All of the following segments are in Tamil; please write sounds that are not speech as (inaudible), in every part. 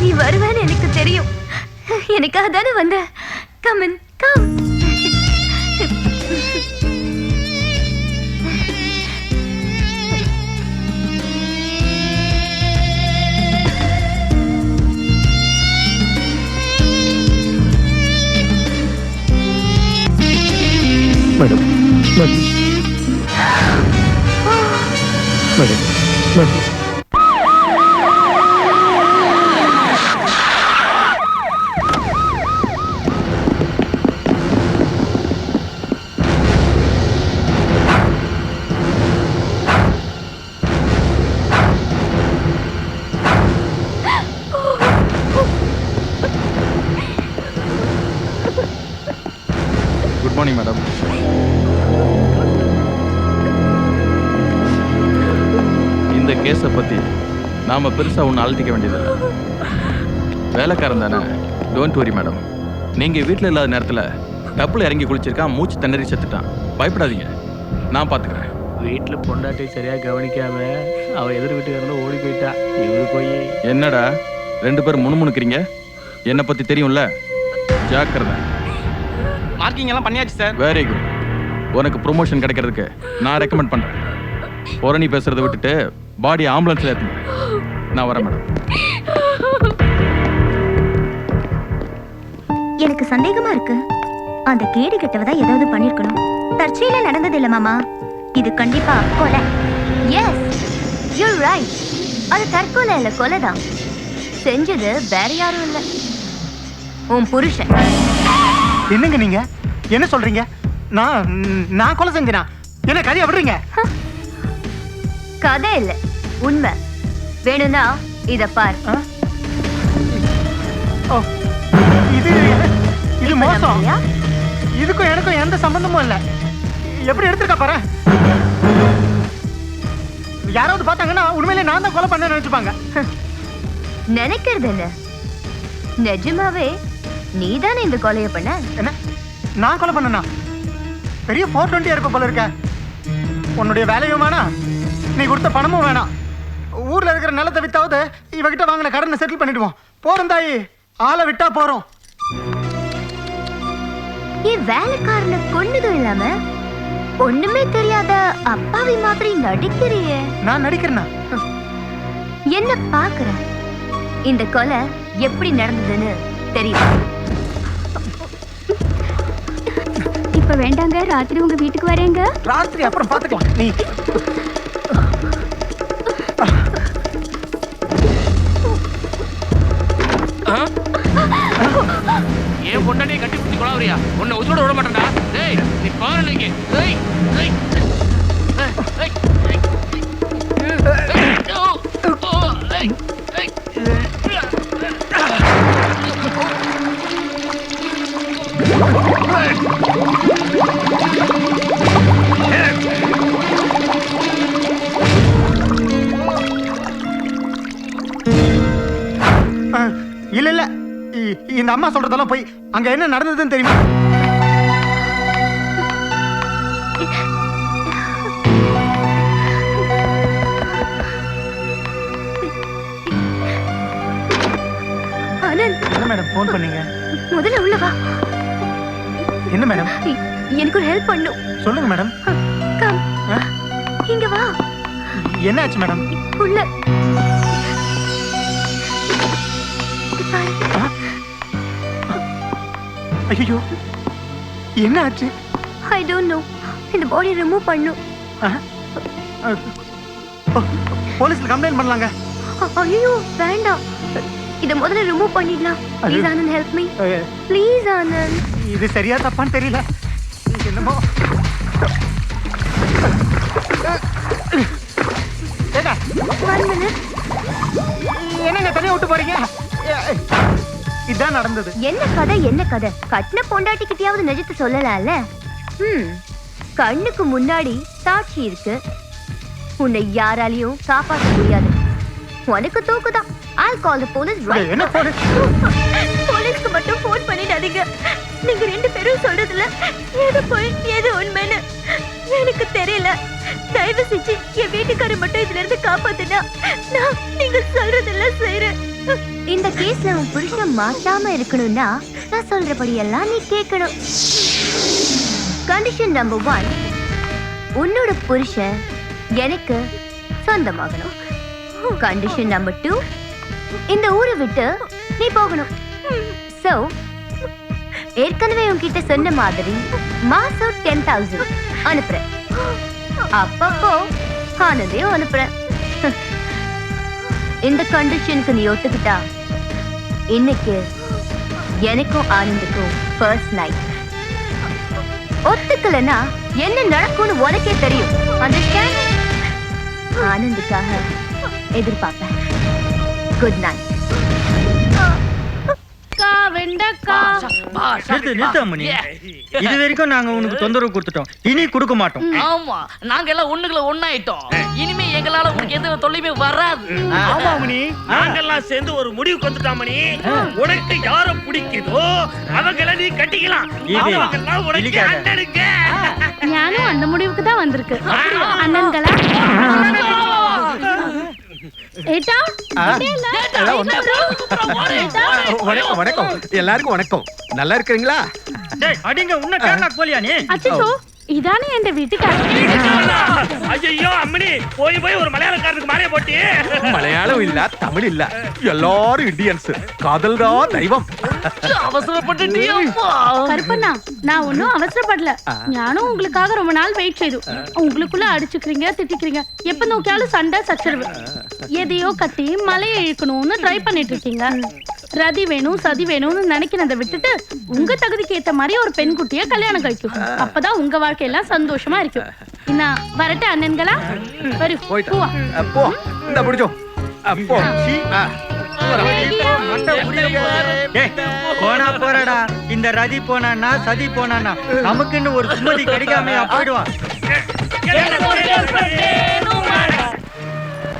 நீ வருவேன்னு எனக்கு தெரியும். எனக்காக தானே வந்த? Come on come madam madam madam madam நாம் பெருசாக ஒன்றும் அழட்டிக்க வேண்டியதில்லை. வேலைக்காரன் தானே? டோன்ட் வரி மேடம் நீங்கள் வீட்டில் இல்லாத நேரத்தில் டப்பில் இறங்கி குளிச்சிருக்கான் மூச்சு திணறி செத்துட்டான். பயப்படாதீங்க. நான் பார்த்துக்கிறேன் வீட்டில் பொண்டாட்டி சரியா கவனிக்காம அவ எதிர் வீட்டுக்காரங்க ஓடி போயிட்டா. இவரு போய். என்னடா? ரெண்டு பேரும் முணுமுணுக்கிறீங்க? என்னை பற்றி தெரியும்ல? ஜாக்கிரதை. மார்க்கிங் எல்லாம் பண்ணியாச்சு சார் வெரி குட் உனக்கு ப்ரொமோஷன் கிடைக்கிறதுக்கு நான் ரெக்கமெண்ட் பண்ணுறேன் புரணி பேசுறதை விட்டுட்டு பாடி ஆம்புலன்ஸில் ஏற்றுங்க நான் வரேன் மேடம். எனக்கு சந்தேகமா இருக்கு. அந்த கேடு கெட்டவதா ஏதாவது பண்ணிருக்கணும். தற்செயலா நடந்தது இல்ல மாமா. இது கண்டிப்பா கொலை. எஸ் யூ ரைட் அது தற்கொலை இல்ல கொலைதான். செஞ்சது வேற யாரும் இல்ல. உன் புருஷன். என்னங்க நீங்க? என்ன சொல்றீங்க? நான் நான் கொலை செஞ்சேனா? என்ன கதையை விடுறீங்க? கதை இல்ல உண்மை. வேணும்னா இத பார். ஆ? ஓ இது இது மோசம்? இதுக்கும் எனக்கும் எந்த சம்பந்தமும் இல்ல. எப்படி எடுத்துருக்கா பாரு? யாராவது பார்த்தாங்கன்னா உண்மையிலே நான் தான் கொலை பண்ண நினைச்சுப்பாங்க. நினைக்கிறது என்ன? நிஜமாவே நீதானே இந்த கொலைய பண்ண? என்ன? நான் கொலை பண்ணனா? பெரிய ஃபோர் டுவெண்ட்டி இருப்ப போல இருக்க. உன்னுடைய வேலையும் வேணாம் நீ கொடுத்த பணமும் வேணாம். ஊர்ல இருக்கிற நிலத்தை வித்தாவது இவகிட்ட வாங்கின கடனை செட்டில் பண்ணிடுவோம். போறோம் தாயி. ஆளை விட்டா போறோம். என் வேலைக்காரனை கொன்னதும் இல்லாம? ஒண்ணுமே தெரியாத அப்பாவி மாதிரி நடிக்கிறியே. நான் நடிக்கிறேனா? என்ன பாக்குற இந்த கொலை எப்படி நடந்ததுன்னு தெரியும்? இப்ப வேண்டாங்க ராத்திரி உங்க வீட்டுக்கு வரேங்க. ராத்திரி அப்புறம் பார்த்துக்கலாம். நீ ஏன் பொண்டாட்டியை கட்டி பிடிச்சி கொலாவறியா உன்னை உசுரோட விட மாட்டேன்டா. டேய் நீ பாரு நீங்க டேய் டேய் ஏய், இந்த அம்மா சொல்றதெல்லாம் போய் அங்க என்ன நடந்ததுன்னு தெரியுமா? என்ன மேடம் ஃபோன் பண்ணீங்க? முதல்ல உள்ள வா. என்ன மேடம்? எனக்கு ஒரு ஹெல்ப் பண்ணும். சொல்லுங்க மேடம். கம் இங்க வா. என்ன ஆச்சு மேடம்? உள்ள. ஐயோ என்ன ஆச்சு ஐ டோன்ட் நோ இந்த பாடி ரிமூவ் பண்ணும் போலீஸ்ல கம்ப்ளைண்ட் பண்ணலாங்க. ஐயோ வேண்டாம். இத முதல்ல ரிமூவ் பண்ணிடலாம். Please Anand help me please Anand இது சரியா தப்பான்னு தெரியல. என்னமோ என்னங்க தனியா விட்டு போறீங்க? இதான் நடந்தது. என்ன கதை என்ன கதை? கட்டின பொண்டாட்டிக்கிட்டயாவது நிஜத்தை சொல்லலாம்ல? ம் கண்ணுக்கு முன்னாடி சாட்சி இருக்கு. உன்னை யாராலையும் காப்பாற்ற முடியாது. உனக்கு தூக்குதான். Police right டேய், என்ன போடு? போலீஸ்க்கு மட்டும் ஃபோன் பண்ணிடாதீங்க. நீங்க ரெண்டு பேரும் சொல்றதுல எது போய் எது உண்மைன்னு. எனக்கு தெரியல. தயவு செஞ்சு என் வீட்டுக்காரர் மட்டும் இதுல இருந்து காப்பாத்துனா நான் நீங்க சொல்றதெல்லாம் இந்த கேஸ்ல உன் புருஷன் மாட்டாம இருக்கணும்னா நான் சொல்றபடி எல்லாம் நீ கேட்கணும். கண்டிஷன் நம்பர் ஒன் உன்னோட புருஷன் எனக்கு சொந்தமாகணும். கண்டிஷன் நம்பர் டூ இந்த ஊரை விட்டு நீ போகணும். சோ ஏற்கனவே உன்கிட்ட சொன்ன மாதிரி மாசம் டென் தௌசண்ட் அனுப்புறேன். அப்பப்போ ஆனதையும் அனுப்புறேன். இந்த கண்டிஷனுக்கு நீ ஒத்துக்கிட்டா இன்னைக்கு எனக்கும் ஆனந்துக்கும் ஃபர்ஸ்ட் நைட் ஒத்துக்கலனா என்ன நடக்கும்னு உனக்கே தெரியும். அண்டர்ஸ்டாண்ட் ஆனந்துக்காக எதிர்பார்ப்பேன். குட் நைட் நிறுத்து நிறுத்து அம்மணி இது வரைக்கும் நாங்க உனக்கு தொந்தரவு கொடுத்துட்டோம். இனி கொடுக்க மாட்டோம். ஆமா நாங்க எல்லாம் ஒண்ணுக்குள்ள ஒண்ணாயிட்டோம். இனிமே எங்களால உங்களுக்கு எந்த தொல்லையுமே வராது. ஆமா மணி. நாங்கெல்லாம் சேர்ந்து ஒரு முடிவுக்கு வந்துட்டோம் மணி. உனக்கு யார பிடிக்குதோ அவங்கள நீ கட்டிக்கலாம். அவங்கெல்லாம் உனக்கு ஞானும் அந்த முடிவுக்கு தான் வந்திருக்கு. அண்ணன்களா? வணக்கம் வணக்கம். எல்லாருக்கும் வணக்கம். நல்லா இருக்கிறீங்களா? டேய் அடிங்க உன்ன கேரளா போலியா நீ? அச்சோ இதானே என் வீட்டுக்காரர்? ஐயோ அம்மணி போய் போய் ஒரு மலையாளக்காரனுக்கு மாலைய போட்டி. மலையாளம் இல்ல தமிழ் இல்ல. எல்லாரும் இந்தியன்ஸ். காதல் தான் தெய்வம் அவசரப்பட்டுட்டியப்பா கருப்பண்ணா நான் ஒன்னும் அவசரப்படல. ஞானும் உங்களுக்காக ரொம்ப நாள் வெயிட் செய்து. உங்களுக்குள்ள அடிச்சுக்கிறீங்க திட்டிக்கிறீங்க. எப்ப நோக்கியாலும் சண்டை சச்சரவு. எதையோ கட்டி மலையை இழுக்கணும்னு ட்ரை பண்ணிட்டு இருக்கீங்க. ரதி வேணும் சதி வேணும்னு நினைக்கிறத விட்டுட்டு உங்க தகுதிக்கு ஏத்த மாதிரி ஒரு பெண் குட்டிய கல்யாணம் கழிக்கும் அப்பதான் உங்க வாழ்க்கையெல்லாம் சந்தோஷமா இருக்கும். என்ன வரட்டு அண்ணன்களா? வரு போவா. அப்போ இந்த பிடிச்சோ. அப்போ போனா போறடா. இந்த ரதி போனா சதி போனா நமக்குன்னு ஒரு சுமதி கிடைக்காம போயிடுவான்.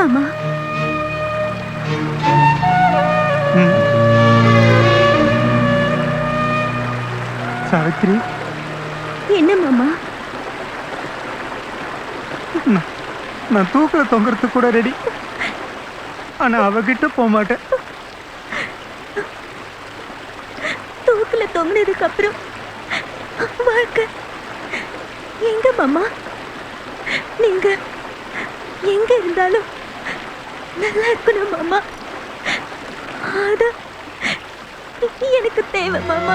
மாமா. சாவித்ரி என்ன மாமா? நான் தூக்கில் தொங்குறதுக்கு கூட ரெடி ஆனா அவகிட்ட போக மாட்டேன். தூக்குல தொங்கினதுக்கு அப்புறம் வாழ்க்கை. எங்க மாமா? நீங்க எங்க இருந்தாலும் நல்லா இருக்கணும் மாமா. அது எனக்கு தேவை மாமா.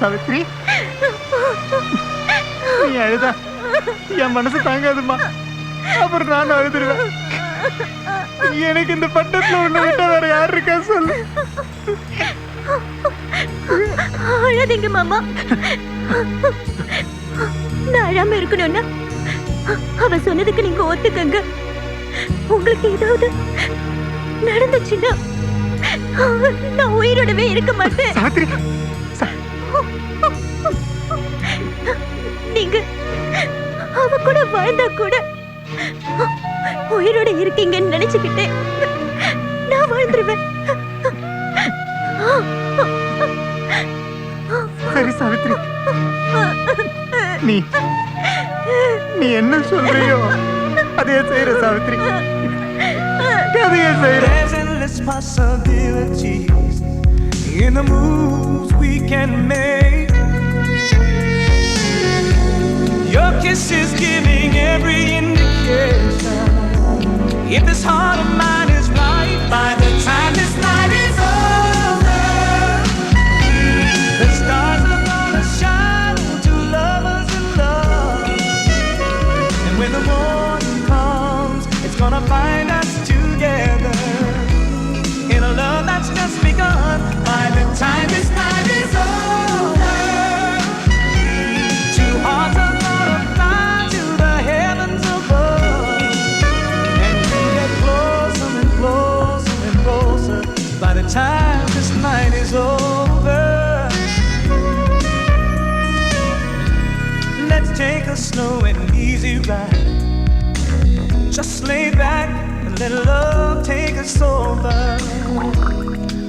சாவித்ரி நீ அழுதா? என் மனசு தாங்காதுமா அப்புறம் நானும் அழுதுருவேன். எனக்கு இந்த பட்டத்துல ஒண்ணு விட்டா வேற யாரு இருக்கா சொல்லு. அழாதீங்க மாமா. நான் அழாம இருக்கணும்னா அவ சொன்னதுக்கு நீங்க ஒத்துக்கங்க. உங்களுக்கு ஏதாவது நடந்துச்சுன்னா நான் உயிரோடவே இருக்க மாட்டேன். சாவித்ரி நீங்க அவ கூட வாழ்ந்தா கூட உயிரோட இருக்கீங்கன்னு நினைச்சுக்கிட்டே நான் வாழ்ந்துருவேன். சரி சாவித்ரி நீ நீ என்ன சொல்றியோ அதே செய்யற சாவித்ரி কেটে দিয়েছে There's endless possibilities in the moves we can make. Your kiss is giving every indication. If this heart of mine is right by by the time this night is over. Let's take a slow and easy ride. Just lay back and let love take us over.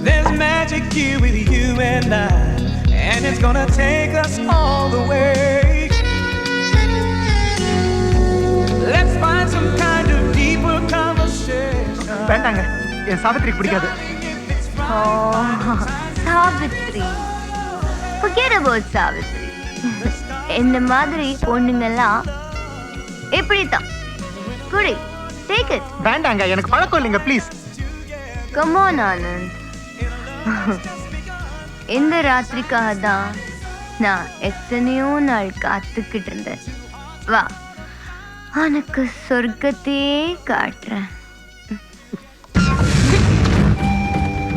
There's magic here with you and I, and it's gonna take us all the way. Let's find some kind of deeper conversation. Oh, (laughs) Savitri. Forget about Savitri. இந்த மாதிரி பொண்ணுங்கெல்லாம் இப்படித்தான். குடி டேக் இட் வேண்டாங்க எனக்கு பழக்கம் இல்லைங்க ப்ளீஸ் கம் ஆன் ஆனந்த். இந்த ராத்திரிக்காக தான் நான் எத்தனையோ நாள் காத்துக்கிட்டு இருந்தேன். வா உனக்கு சொர்க்கத்தையே காட்டுறேன்.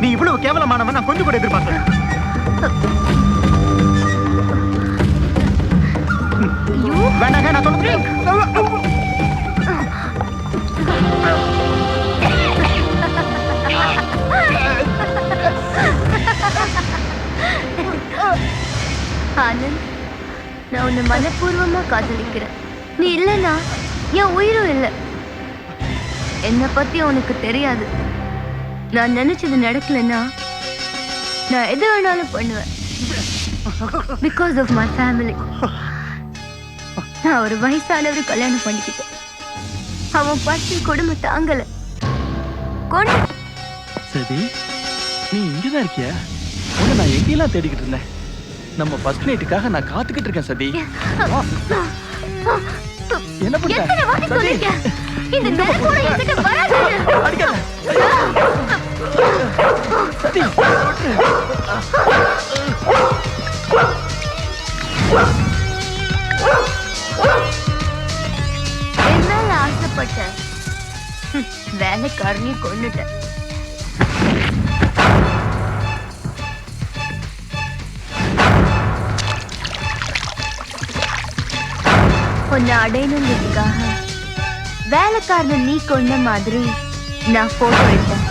நீ இவ்வளவு கேவலமானவன் நான் கொஞ்சம் கூட எதிர்பார்க்கல. வேண்டாங்க நான் சொல்லுறேன் ஆனந்த் நான் உன்னை மனப்பூர்வமா காதலிக்கிறேன். நீ இல்லைன்னா என் உயிரும் இல்லை. என்னை பத்தி உனக்கு தெரியாது. நான் நினைச்சது நடக்கலைன்னா நான் எது வேணாலும் பண்ணுவேன். பிகாஸ் ஆஃப் மை ஃபேமிலி நான் ஒரு வயசானவர் கல்யாணம் பண்ணிக்கிட்டேன். அவன் பசி கொடுமை தாங்கல. கொண்டு சரி நீ இங்கதான் இருக்கியா? உன்னை நான் எங்கெல்லாம் தேடிக்கிட்டு இருந்தேன்? நம்ம ஃபர்ஸ்ட் நைட்டுக்காக நான் காத்துக்கிட்டு இருக்கேன் சதி. என்ன பண்ற? எத்தனை வாட்டி சொல்லிருக்கேன்? இந்த நெருப்போட என்கிட்ட வராதுன்னு அடிக்காத. என் ஆசைப்பட்ட? ஹம், வேலைக்காரனையும் கொண்டுட்டேன் உன்னை அடையணுங்கிறதுக்காக வேலைக்காரனை நீ கொண்ட மாதிரி நான் போட்டோ எடுத்தேன்.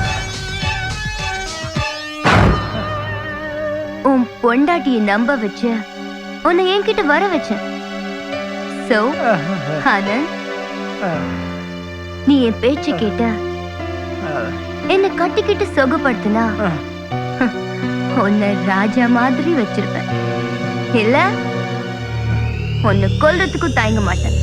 பொண்டாட்டியை நம்ப வச்சு உன்னை என்கிட்ட வர வச்சேன். சோ ஆனந்த் நீ என் பேச்சு கேட்ட என்ன கட்டிக்கிட்டு சொகப்படுத்தினா உன்னை ராஜா மாதிரி வச்சிருப்பேன். இல்ல உன்னை கொல்றதுக்கும் தயங்க மாட்டேன்.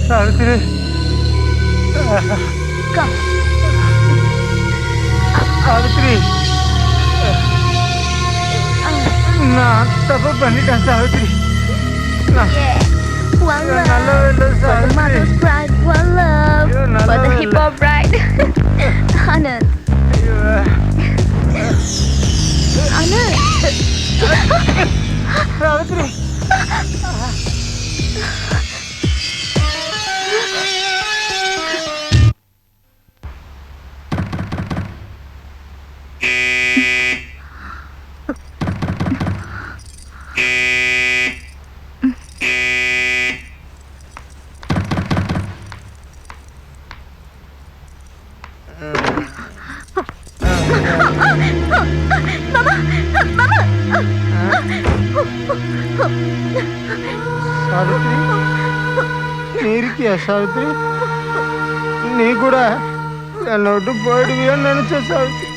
தப்பு பண்ணிட்டேன் சாவித்திரி நான் One நான் love நல்லவே இல்லை for the Savitri mother's pride, one love ஐயோ, for the நல்லவே hip இல்லை. hop bride. Anand, ஐயோ. Anand. சாவித்திரி சாவித்ரி (laughs) (laughs) (laughs) சாவித்ரி நீ கூட என்னை விட்டு போயிடுவியோன்னு நினைச்ச சாவித்ரி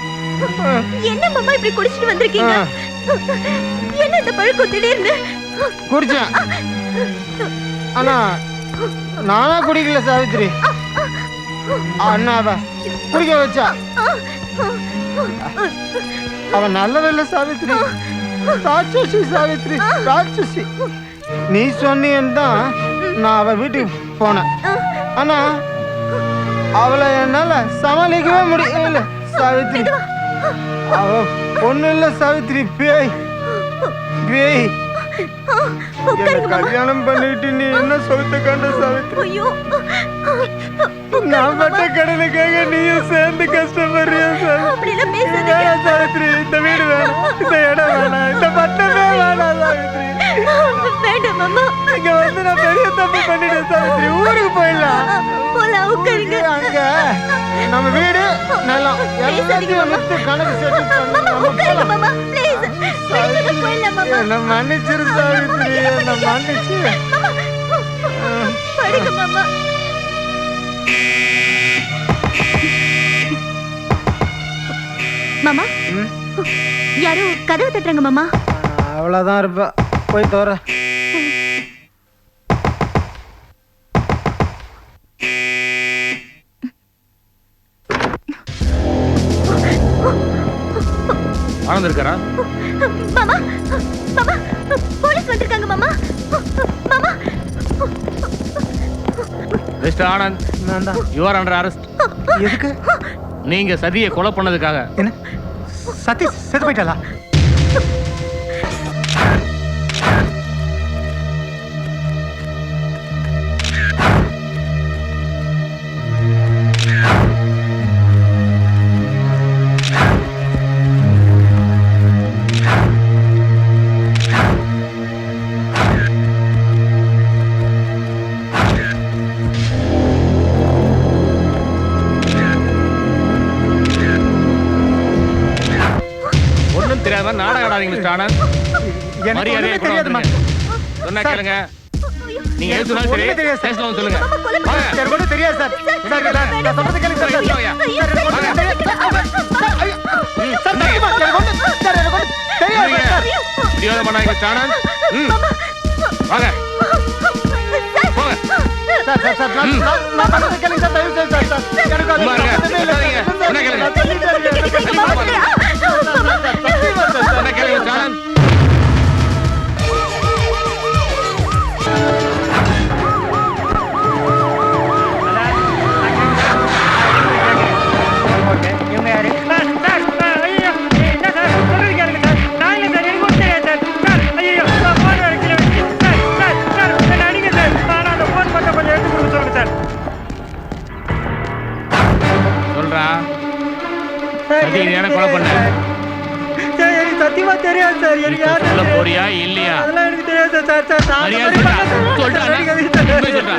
என்ன மாமா இப்படி குடிச்சிட்டு வந்திருக்கீங்க. என்ன இந்த பழக்கம் திடீர்னு? குடிச்சேன். ஆனா நானா குடிக்கல சாவித்ரி அண்ணாவ குடிக்க வச்சா. அவன் நல்லவில்ல சாவித்ரி ராட்சசி சாவித்ரி ராட்சசி. நீ சொன்னியன்னு தான் நான் அவ வீட்டுக்கு போனேன் ஆனா அவளை என்னால சமாளிக்கவே முடியல. சாவித்ரி. அவ பொண்ணு இல்ல சாவித்ரி. பேய். பேய். கல்யாணம் பண்ணிட்டு நீ என்ன சொத்து கண்ட சாவித்ரி? நான் பட்ட கடனுக்காக நீயும் சேர்ந்து கஷ்டப்படுறியா சாவித்ரி? இந்த வீடு வேணாம். இந்த இடம் வேணாம். இந்த பட்டமே வேணாம் சாவித்ரி. வேண்டாம் மாமா இங்க வந்து நான் பெரிய தப்பு பண்ணிட்டேன் சாவித்ரி ஊருக்கு போயிடலாம். போலாம் உட்காருங்க அங்க. நம்ம வீடு நிலம் எல்லாத்தையும் வித்து கணக்கு செட்டில் பண்ணி உட்காருங்க. மாமா ப்ளீஸ் வெளியில போயிடலாம் மாமா என்ன மன்னிச்சிரு சாவித்ரி என்ன மன்னிச்சு. படுங்க மாமா மாமா? ம்? யாரோ கதவு தட்டுறாங்க மாமா? அவ்வளோதான் இருப்ப. போய் தோற. வந்திருக்காரா மாமா மாமா போலீஸ் வந்திருக்காங்க மாமா. மாமா. மிஸ்டர் ஆனந்த் நான் தான் யூ ஆர் அண்டர் அரெஸ்ட் எதுக்கு? நீங்க சதியை கொலை பண்ணதுக்காக. என்ன? சத்தி செத்து போயிட்டாளா? சொன்னா சார். கேளுங்க நீங்க எது சொன்னாலும் சரி சார். வந்து சொல்லுங்க எனக்கு ஒண்ணும் தெரியாது சார் சார் சார், நான் சொல்றது கேளுங்க சார் சார். ஐயா. சார். சார். சார், எனக்கு சார், ஒண்ணும் தெரியாது சார். பிடிவாத பண்ணாங்க ஆனந்த் ம். வாங்க போங்க சார், சார், சார், நான் நான்- சொல்றது கேளுங்க சார், தயவு செய்து சார், சார். எனக்கு அது சார். சார், சொன்னா கேளுங்க. தானே கொலை பண்ண? தெரியாது சார் எனக்கு சத்தியமா தெரியாது சார். எனக்கு யாரும் சொல்ல. போறியா? இல்லையா? அதெல்லாம் எனக்கு தெரியாது சார். சார் சார் சொல்றா. சொல்றா,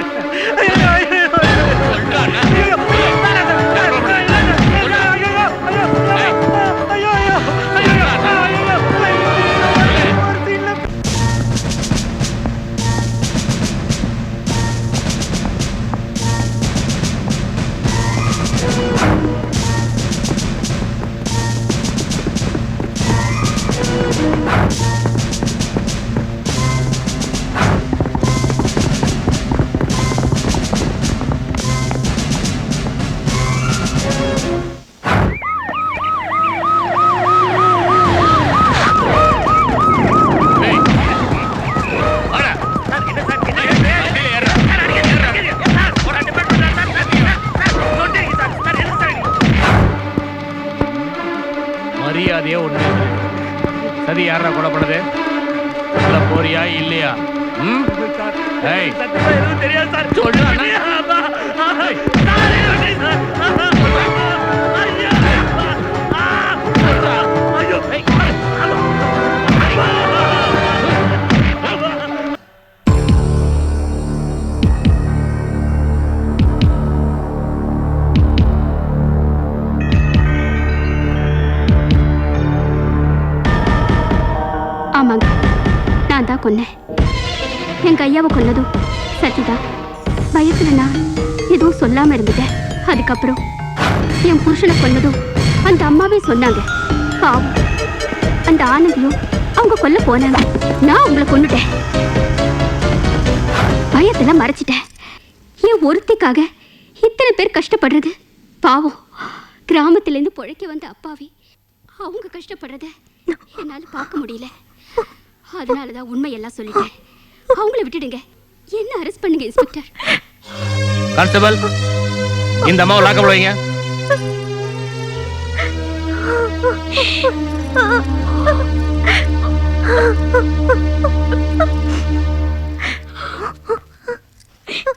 கொன்னேன் எங்க ஐயாவை கொன்னதும் சத்திதா பயத்துல நான் எதுவும் சொல்லாம இருந்துட்டேன். அதுக்கப்புறம் என் புருஷனை கொன்னதும் அந்த அம்மாவே சொன்னாங்க. பாவம். அந்த ஆனந்தியும் அவங்க கொல்ல போனாங்க. நான் உங்களை கொண்டுட்டேன் பயத்துல மறைச்சிட்டேன். என் ஒருத்திக்காக இத்தனை பேர் கஷ்டப்படுறது பாவம். கிராமத்திலேருந்து பொழைக்க வந்த அப்பாவி அவங்க கஷ்டப்படுறத என்னால பார்க்க முடியல. அதனால அதனாலதான் உண்மையெல்லாம் சொல்லிட்டேன். அவங்கள விட்டுடுங்க. என்ன அரெஸ்ட் பண்ணுங்க இன்ஸ்பெக்டர் கான்ஸ்டபிள் இந்த அம்மாவை லாக்கப் வைங்க. Ha ha ha!